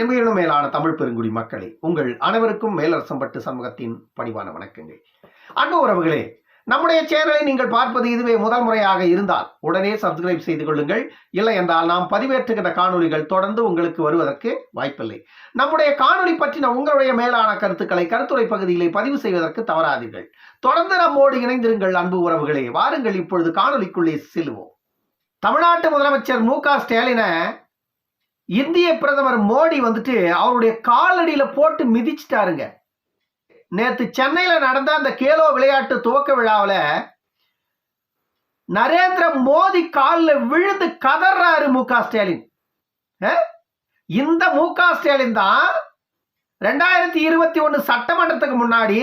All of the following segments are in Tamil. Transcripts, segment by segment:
எமையிலும் மேலான தமிழ் பெருங்குடி மக்களே உங்கள் அனைவருக்கும் மேலரசம்பட்டு சமூகத்தின் பணிவான வணக்கங்கள். அன்பு உறவுகளே நம்முடைய சேனலை நீங்கள் பார்ப்பது இதுவே முதல் முறையாக இருந்தால் உடனே சப்ஸ்கிரைப் செய்து கொள்ளுங்கள். இல்லை என்றால் நாம் பதிவேற்றுகின்ற காணொளிகள் தொடர்ந்து உங்களுக்கு வருவதற்கு வாய்ப்பில்லை. நம்முடைய காணொளி பற்றின உங்களுடைய மேலான கருத்துக்களை கருத்துரை பகுதியிலே பதிவு செய்வதற்கு தவறாதீர்கள். தொடர்ந்து நம்மோடு இணைந்திருங்கள் அன்பு உறவுகளே. வாருங்கள் இப்பொழுது காணொளிக்குள்ளே செல்வோம். தமிழ்நாட்டு முதலமைச்சர் மு க ஸ்டாலினை இந்திய பிரதமர் மோடி வந்துட்டு அவருடைய காலடியில் போட்டு மிதிச்சிட்டாருங்க. நேற்று சென்னையில் நடந்த அந்த கேலோ விளையாட்டு துவக்க விழாவில் நரேந்திர மோடி காலில் விழுந்து கதறாரு மு க ஸ்டாலின். இந்த மு க ஸ்டாலின் தான் ரெண்டாயிரத்தி இருபத்தி ஒன்று சட்டமன்றத்துக்கு முன்னாடி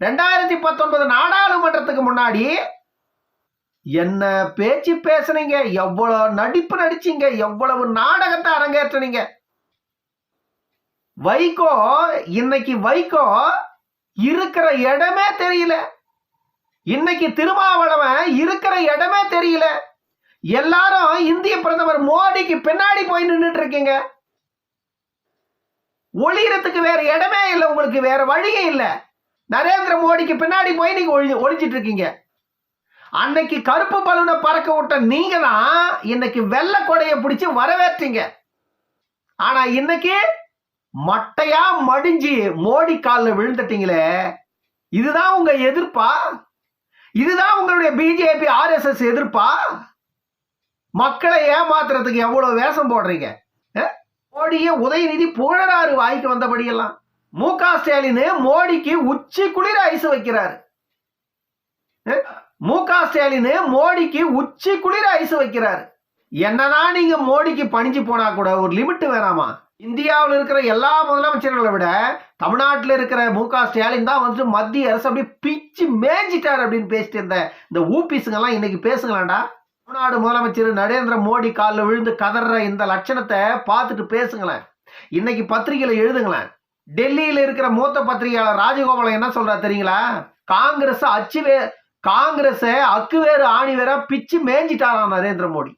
ரெண்டாயிரத்தி பத்தொன்பது நாடாளுமன்றத்துக்கு முன்னாடி என்ன பேச்சு பேசுனீங்க? எவ்வளவு நடிப்பு நடிச்சீங்க? எவ்வளவு நாடகத்தை அரங்கேற்றுனீங்க? வைகோ இன்னைக்கு வைகோ இருக்கிற இடமே தெரியல. இன்னைக்கு திருமாவளவன் இருக்கிற இடமே தெரியல. எல்லாரும் இந்திய பிரதமர் மோடிக்கு பின்னாடி போய் நின்றுட்டு இருக்கீங்க. ஒளியறதுக்கு வேற இடமே இல்லை உங்களுக்கு வேற வழியே இல்லை. நரேந்திர மோடிக்கு பின்னாடி போய் நீங்க ஒளி ஒழிச்சிட்டு இருக்கீங்க. அன்னைக்கு கருப்பு பலூனை பறக்க விட்ட நீங்க தான் இன்னைக்கு வெள்ளை கொடையை பிடிச்சி வரவேற்றீங்க. ஆனா இன்னைக்கு மட்டையா மடிஞ்சு மோடி காலில் விழுந்துட்டீங்களே. இதுதான் உங்க எதிர்ப்பா? இதுதான் உங்களுடைய பிஜேபி ஆர்எஸ்எஸ் எதிர்ப்பா? மக்களை ஏமாத்துறதுக்கு எவ்வளவு வேஷம் போடுறீங்க? மோடிய மோடியை உதயநிதி புகழறாரு வாய்க்கு வந்தபடியெல்லாம். மு க ஸ்டாலின் மோடிக்கு உச்சி குளிர ஐஸ் வைக்கிறாரு. மு க ஸ்டாலின் மோடிக்கு உச்சி குளிர ஐஸ் வைக்கிறாரு. என்னதான் நீங்க மோடிக்கு பணிஞ்சு போனா கூட ஒரு லிமிட் வேணாமா? இந்தியாவில் இருக்கிற எல்லா முதலமைச்சர்களை விட தமிழ்நாட்டில் இருக்கிற மு க ஸ்டாலின் தான் வந்துட்டு மத்திய அரசு அப்படியே பிச்சு மேய்ஞ்சிட்டார் அப்படின்னு பேசிட்டு இருந்த இந்த ஊபிஸுங்கெல்லாம் இன்னைக்கு பேசுங்களாண்டா? தமிழ்நாடு முதலமைச்சர் நரேந்திர மோடி காலில் விழுந்து கதற இந்த லட்சணத்தை பார்த்துட்டு பேசுங்களேன். இன்னைக்கு பத்திரிகையில எழுதுங்களேன். டெல்லியில் இருக்கிற மூத்த பத்திரிகையாளர் ராஜகோபாலன் என்ன சொல்றா தெரியுங்களா? காங்கிரஸ் அச்சு வே காங்கிரஸை அக்கு வேறு ஆணி வேற பிச்சு மேய்ஞ்சிட்டாராம் நரேந்திர மோடி.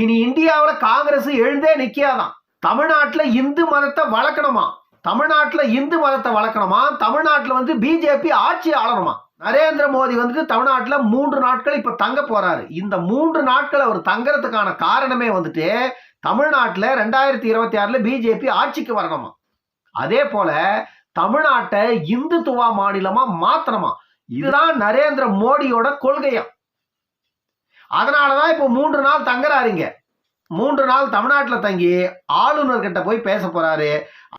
இனி இந்தியாவில் காங்கிரஸ் எழுந்தே நிக்காதான் தமிழ்நாட்டில் இந்து மதத்தை வளர்க்கணுமா? தமிழ்நாட்டில் இந்து மதத்தை வளர்க்கணுமா? தமிழ்நாட்டில் வந்து பிஜேபி ஆட்சி ஆளணுமா? நரேந்திர மோடி வந்துட்டு தமிழ்நாட்டில் மூன்று நாட்கள் இப்போ தங்க போறாரு. இந்த மூன்று நாட்கள் அவர் தங்கறதுக்கான காரணமே வந்துட்டு தமிழ்நாட்டில் ரெண்டாயிரத்தி இருபத்தி ஆறில் பிஜேபி ஆட்சிக்கு வரணுமா? அதே போல தமிழ்நாட்டை இந்துத்துவா மாநிலமா மாத்தணுமா? இதுதான் நரேந்திர மோடியோட கொள்கையா அதனாலதான் இப்போ மூன்று நாள் தங்குறாருங்க. மூன்று நாள் தமிழ்நாட்டில் தங்கி ஆளுநர்கிட்ட போய் பேச போறாரு.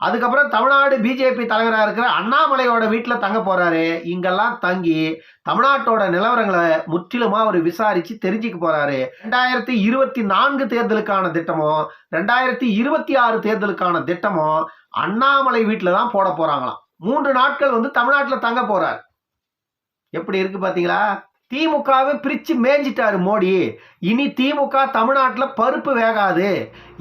அதுக்கப்புறம் தமிழ்நாடு பிஜேபி தலைவராக இருக்கிற அண்ணாமலையோட வீட்டில் தங்க போறாரு. இங்கெல்லாம் தங்கி தமிழ்நாட்டோட நிலவரங்களை முற்றிலுமா அவர் விசாரிச்சு தெரிஞ்சுக்க போறாரு. ரெண்டாயிரத்தி இருபத்தி நான்கு தேர்தலுக்கான திட்டமும் ரெண்டாயிரத்தி இருபத்தி ஆறு தேர்தலுக்கான திட்டமும் அண்ணாமலை வீட்டில் தான் போட போறாங்களாம். மூன்று நாட்கள் வந்து தமிழ்நாட்டில் தங்க போறாரு. எப்படி இருக்கு பார்த்தீங்களா திமுகவை பிரித்து மேய்ஞ்சிட்டாரு மோடி. இனி திமுக தமிழ்நாட்டில் பருப்பு வேகாது.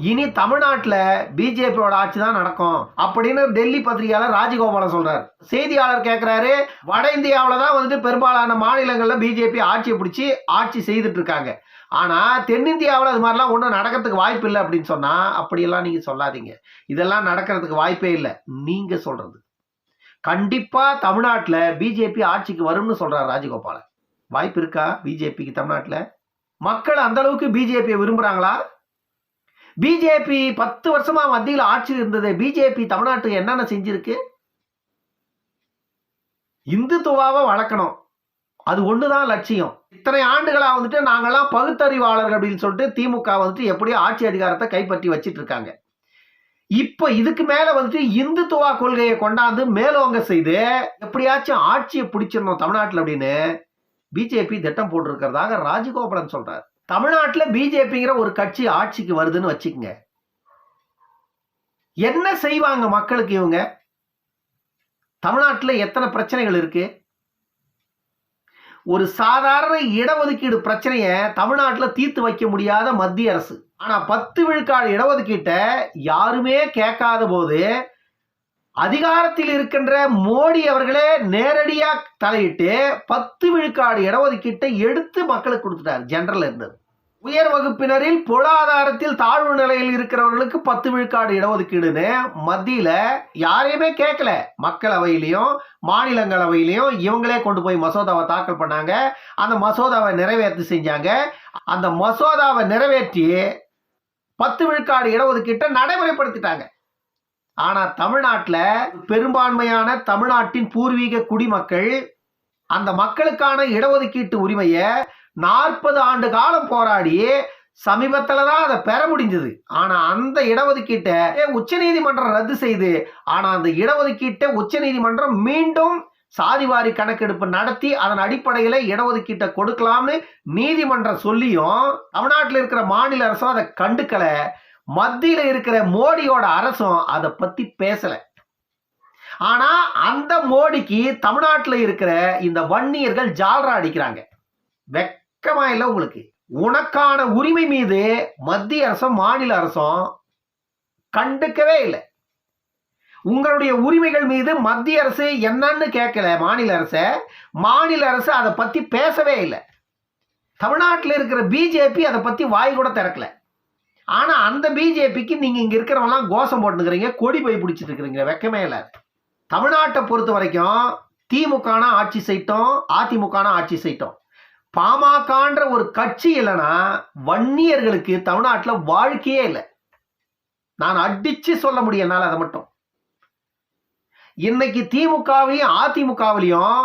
இனி தமிழ்நாட்டில் பிஜேபியோட ஆட்சி தான் நடக்கும் அப்படின்னு டெல்லி பத்திரிகையாளர் ராஜகோபாலன் சொல்றாரு. செய்தியாளர் கேட்குறாரு வட இந்தியாவில் தான் வந்துட்டு பெரும்பாலான மாநிலங்களில் பிஜேபி ஆட்சியை பிடிச்சி ஆட்சி செய்துட்டு இருக்காங்க. ஆனால் தென்னிந்தியாவில் அது மாதிரிலாம் ஒன்றும் நடக்கிறதுக்கு வாய்ப்பு இல்லை அப்படின்னு சொன்னால் அப்படியெல்லாம் நீங்கள் சொல்லாதீங்க. இதெல்லாம் நடக்கிறதுக்கு வாய்ப்பே இல்லை. நீங்கள் சொல்கிறது கண்டிப்பா தமிழ்நாட்டில் பிஜேபி ஆட்சிக்கு வரும்னு சொல்றாரு ராஜகோபாலன். வாய்ப்பு இருக்கா பிஜேபிக்கு தமிழ்நாட்டில்? மக்கள் அந்த அளவுக்கு பிஜேபியை விரும்புறாங்களா? பிஜேபி பத்து வருஷமா மத்தியில் ஆட்சி இருந்தது பிஜேபி தமிழ்நாட்டுக்கு என்னென்ன செஞ்சிருக்கு? இந்துத்துவாவை வளர்க்கணும். அது ஒண்ணுதான் லட்சியம். இத்தனை ஆண்டுகளா வந்துட்டு நாங்கெல்லாம் பகுத்தறிவாளர்கள் அப்படின்னு சொல்லிட்டு திமுக வந்துட்டு எப்படியோ ஆட்சி அதிகாரத்தை கைப்பற்றி வச்சிட்டு இருக்காங்க. இப்போ இதுக்கு மேலே வந்துட்டு இந்துத்துவா கொள்கையை கொண்டாந்து மேலோங்க செய்து எப்படியாச்சும் ஆட்சியை பிடிச்சிடணும் தமிழ்நாட்டில் அப்படின்னு பிஜேபி திட்டம் போட்டிருக்கிறதாக ராஜகோபாலன் சொல்றாரு. தமிழ்நாட்டில் பிஜேபிங்கிற ஒரு கட்சி ஆட்சிக்கு வருதுன்னு வச்சுக்கோங்க. என்ன செய்வாங்க மக்களுக்கு இவங்க? தமிழ்நாட்டில் எத்தனை பிரச்சனைகள் இருக்கு? ஒரு சாதாரண இடஒதுக்கீடு பிரச்சனையை தமிழ்நாட்டில் தீர்த்து வைக்க முடியாத மத்திய அரசு. ஆனால் பத்து விழுக்காடு இடஒதுக்கீட்டை யாருமே கேட்காத போது அதிகாரத்தில் இருக்கின்ற மோடி அவர்களே நேரடியாக தலையிட்டு பத்து விழுக்காடு இடஒதுக்கீட்டை எடுத்து மக்களுக்கு கொடுத்துட்டார் ஜென்ரல் இருந்தது. உயர் வகுப்பினரில் பொருளாதாரத்தில் தாழ்வு நிலையில் இருக்கிறவர்களுக்கு பத்து விழுக்காடு இடஒதுக்கீடுன்னு மத்தியில யாரையுமே கேட்கல. மக்களவையிலையும் மாநிலங்களவையிலையும் இவங்களே கொண்டு போய் மசோதாவை தாக்கல் பண்ணாங்க. அந்த மசோதாவை நிறைவேற்றி செஞ்சாங்க. அந்த மசோதாவை நிறைவேற்றி பத்து விழுக்காடு இடஒதுக்கீட்டை நடைமுறைப்படுத்திட்டாங்க. ஆனா தமிழ்நாட்டில் பெரும்பான்மையான தமிழ்நாட்டின் பூர்வீக குடிமக்கள் அந்த மக்களுக்கான இடஒதுக்கீட்டு உரிமையை நாற்பது ஆண்டு காலம் போராடி சமீபத்துல தான் அதை பெற முடிஞ்சது. ஆனா அந்த இடஒதுக்கீட்டை உச்சநீதிமன்றம் ரத்து செய்து ஆனா அந்த இடஒதுக்கீட்டை உச்சநீதிமன்றம் மீண்டும் சாதிவாரி கணக்கெடுப்பு நடத்தி அதன் அடிப்படையில் இடஒதுக்கீட்டை கொடுக்கலாம்னு நீதிமன்றம் சொல்லியும் தமிழ்நாட்டில் இருக்கிற மாநில அரசும் அதை கண்டுக்கல. மத்தியில இருக்கிற மோடியோட அரசும் அதை பத்தி பேசல. ஆனா அந்த மோடிக்கு தமிழ்நாட்டில் இருக்கிற இந்த வன்னியர்கள் ஜால்ரா அடிக்கிறாங்க. வெக்கமா இல்லை உங்களுக்கு. உனக்கான உரிமை மீது மத்திய அரசும் மாநில அரசும் கண்டுக்கவே இல்லை. உங்களுடைய உரிமைகள் மீது மத்திய அரசு என்னன்னு கேட்கல மாநில அரசு. மாநில அரசு அதை பத்தி பேசவே இல்லை. தமிழ்நாட்டில் இருக்கிற பிஜேபி அதை பத்தி வாய் கூட திறக்கல. ஆனா அந்த பிஜேபிக்கு நீங்க இங்க இருக்கிறவங்களாம் கோஷம் போட்டுக்கிறீங்க கொடி போய் பிடிச்சிட்டு இருக்கிறீங்க வெக்கமே இல்லை. தமிழ்நாட்டை பொறுத்த வரைக்கும் திமுகனா ஆட்சி செய்யட்டும் அதிமுகனா ஆட்சி செய்யட்டும் பாமகன்ற ஒரு கட்சி இல்லைன்னா வன்னியர்களுக்கு தமிழ்நாட்டில் வாழ்க்கையே இல்லை. நான் அடிச்சு சொல்ல முடியும் என்னால் அதை மட்டும். இன்னைக்கு திமுகவையும் அதிமுகவிலையும்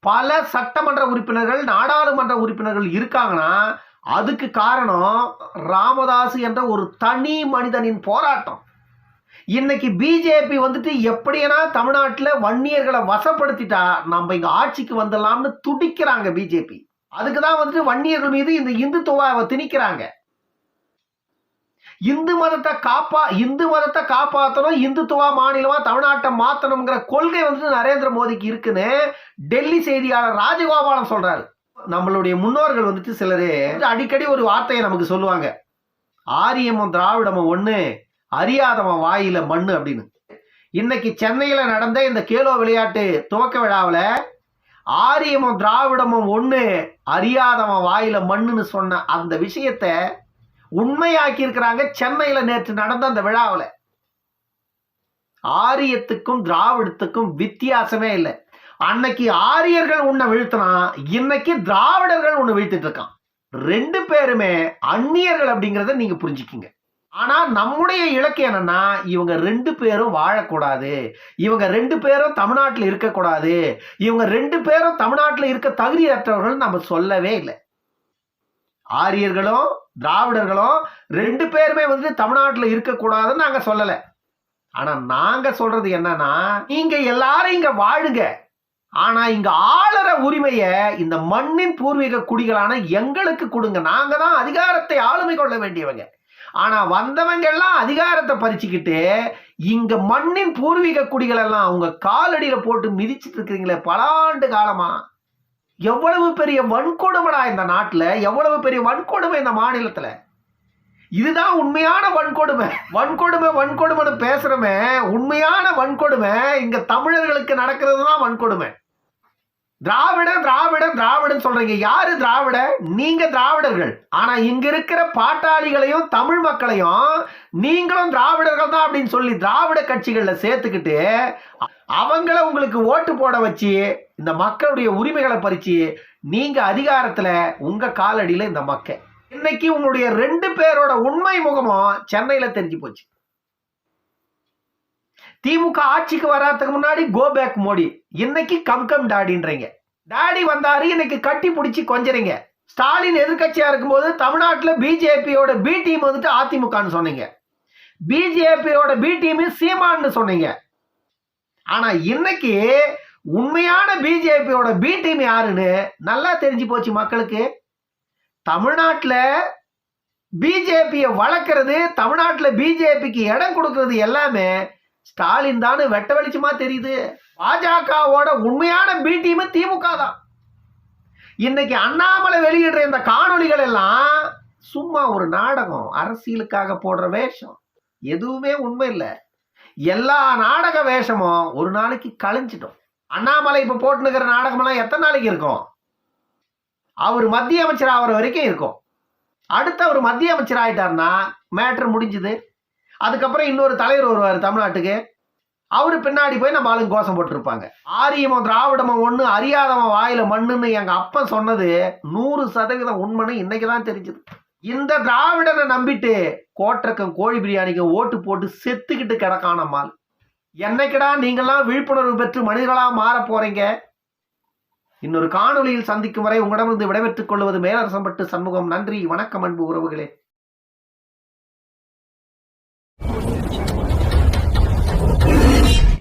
பல சட்டமன்ற உறுப்பினர்கள் நாடாளுமன்ற உறுப்பினர்கள் இருக்காங்கன்னா அதுக்கு காரணம் ராமதாஸ் என்ற ஒரு தனி மனிதனின் போராட்டம். இன்னைக்கு பிஜேபி வந்துட்டு எப்படியனா தமிழ்நாட்டில் வன்னியர்களை வசப்படுத்திட்டா நம்ம இங்கே ஆட்சிக்கு வந்துடலாம்னு துடிக்கிறாங்க பிஜேபி. அதுக்கு தான் வந்துட்டு வன்னியர்கள் மீது இந்த இந்துத்துவாவை திணிக்கிறாங்க. இந்து மதத்தை காப்பா இந்து மதத்தை காப்பாற்றணும் இந்துத்துவா மாநிலமா தமிழ்நாட்டை மாற்றணுங்கிற கொள்கை வந்துட்டு நரேந்திர மோடிக்கு இருக்குன்னு டெல்லி செய்தியாளர் ராஜகோபாலம் சொல்றாரு. நம்மளுடைய முன்னோர்கள் வந்துட்டு சிலரு அடிக்கடி ஒரு வார்த்தையை நமக்கு சொல்லுவாங்க. ஆரியமும் திராவிடமும் ஒண்ணு அறியாதவன் வாயில மண்ணு அப்படின்னு. இன்னைக்கு சென்னையில நடந்த இந்த கேலோ விளையாட்டு துவக்க விழாவில் ஆரியமும் திராவிடமும் ஒன்று அறியாதவன் வாயில மண்ணுன்னு சொன்ன அந்த விஷயத்த உண்மையாக்கி இருக்கிறாங்க நேற்று நடந்த அந்த விழாவில். ஆரியத்துக்கும் திராவிடத்துக்கும் வித்தியாசமே இல்லை. அன்னைக்கு ஆரியர்கள் உன்னை வீழ்த்தினா இன்னைக்கு திராவிடர்கள் உன்னை வீழ்த்திட்டு இருக்கான். ரெண்டு பேருமே அந்நியர்கள் அப்படிங்கிறத நீங்க புரிஞ்சுக்கிங்க. ஆனால் நம்முடைய இலக்கு என்னன்னா இவங்க ரெண்டு பேரும் வாழக்கூடாது. இவங்க ரெண்டு பேரும் தமிழ்நாட்டில் இருக்கக்கூடாது. இவங்க ரெண்டு பேரும் தமிழ்நாட்டில் இருக்க தகுதியற்றவர்கள் நம்ம சொல்லவே இல்லை. ஆரியர்களும் திராவிடர்களும் ரெண்டு பேருமே வந்து தமிழ்நாட்டில் இருக்கக்கூடாதுன்னு நாங்கள் சொல்லலை. ஆனால் நாங்கள் சொல்றது என்னன்னா நீங்கள் எல்லாரும் இங்கே வாழுங்க. ஆனால் இங்கே ஆளுற உரிமையை இந்த மண்ணின் பூர்வீக குடிகளான எங்களுக்கு கொடுங்க. நாங்கள் தான் அதிகாரத்தை ஆளுமை கொள்ள வேண்டியவங்க. ஆனால் வந்தவங்க எல்லாம் அதிகாரத்தை பறிச்சுக்கிட்டு இங்கே மண்ணின் பூர்வீக குடிகளெல்லாம் அவங்க காலடியில் போட்டு மிதிச்சிட்டு இருக்கிறீங்களே பல ஆண்டு காலமாக எவ்வளவு பெரிய வன்கொடுமைடா இந்த நாட்டில்? எவ்வளவு பெரிய வன்கொடுமை இந்த மாநிலத்தில்? இதுதான் உண்மையான வன்கொடுமை. வன்கொடுமை வன்கொடுமைன்னு பேசுகிறோமே உண்மையான வன்கொடுமை இங்கே தமிழர்களுக்கு நடக்கிறது தான் வன்கொடுமை. திராவிட திராவிட திராவிடன் சொல்றீங்க. யாரு திராவிட? நீங்க திராவிடர்கள். ஆனா இங்க இருக்கிற பாட்டாளிகளையும் தமிழ் மக்களையும் நீங்களும் திராவிடர்கள் தான் அப்படின்னு சொல்லி திராவிட கட்சிகள்ல சேர்த்துக்கிட்டு அவங்கள உங்களுக்கு ஓட்டு போட வச்சு இந்த மக்களுடைய உரிமைகளை பறிச்சு நீங்க அதிகாரத்துல உங்க காலடியில இந்த மக்கள் இன்னைக்கு உங்களுடைய ரெண்டு பேரோட உண்மை முகமும் சென்னையில தெரிஞ்சு போச்சு. திமுக ஆட்சிக்கு வராதுக்கு முன்னாடி கோ பேக் மோடி. இன்னைக்கு கம் கம் டாடின்றீங்க. டாடி வந்தாரு இன்னைக்கு கட்டி பிடிச்சி கொஞ்சறீங்க. ஸ்டாலின் எதிர்கட்சியா இருக்கும்போது தமிழ்நாட்டில் பிஜேபியோட பி டீம் வந்துட்டு அதிமுகன்னு சொன்னீங்க. பிஜேபியோட பி டீம் சீமான்னு சொன்னீங்க. ஆனா இன்னைக்கு உண்மையான பிஜேபியோட பி டீம் யாருன்னு நல்லா தெரிஞ்சு போச்சு மக்களுக்கு. தமிழ்நாட்டில் பிஜேபியை வளர்க்குறது தமிழ்நாட்டில் பிஜேபிக்கு இடம் கொடுக்கறது எல்லாமே ஸ்டாலின் தானு வெட்ட வெளிச்சமா தெரியுது. பாஜகவோட உண்மையான பி டீம் திமுக தான். இன்னைக்கு அண்ணாமலை வெளியிடுற இந்த காணொளிகள் எல்லாம் சும்மா ஒரு நாடகம் அரசியலுக்காக போடுற வேஷம். எதுவுமே உண்மை இல்லை. எல்லா நாடக வேஷமும் ஒரு நாளைக்கு கழிஞ்சிட்டோம் அண்ணாமலை இப்ப போட்டுனுக்கிற நாடகமெல்லாம் எத்தனை நாளைக்கு இருக்கும்? அவர் மத்திய அமைச்சர் ஆகிற வரைக்கும் இருக்கும். அடுத்து அவர் மத்திய அமைச்சர் ஆயிட்டாருன்னா மேட்ரு முடிஞ்சுது. அதுக்கப்புறம் இன்னொரு தலைவர் வருவார் தமிழ்நாட்டுக்கு. அவரு பின்னாடி போய் நம்ம ஆளுங்க கோஷம் போட்டிருப்பாங்க. ஆரியமோ திராவிடமோ ஒன்று அறியாதவன் வாயில மண்ணுன்னு எங்கள் அப்பன் சொன்னது நூறு சதவீதம் உண்மைன்னு இன்னைக்கு தான் தெரிஞ்சது. இந்த திராவிடனை நம்பிட்டு கோட்டக்கம் கோழி பிரியாணிக்கு ஓட்டு போட்டு செத்துக்கிட்டு கிடக்கானம்மாள் என்னைக்கடா நீங்களாம் விழிப்புணர்வு பெற்று மனிதர்களாக மாற போறீங்க? இன்னொரு காணொலியில் சந்திக்கும் வரை உங்களிடமிருந்து விடைபெற்றுக் கொள்வது மேலரசம்பட்டு சண்முகம். நன்றி வணக்கம் அன்பு உறவுகளே.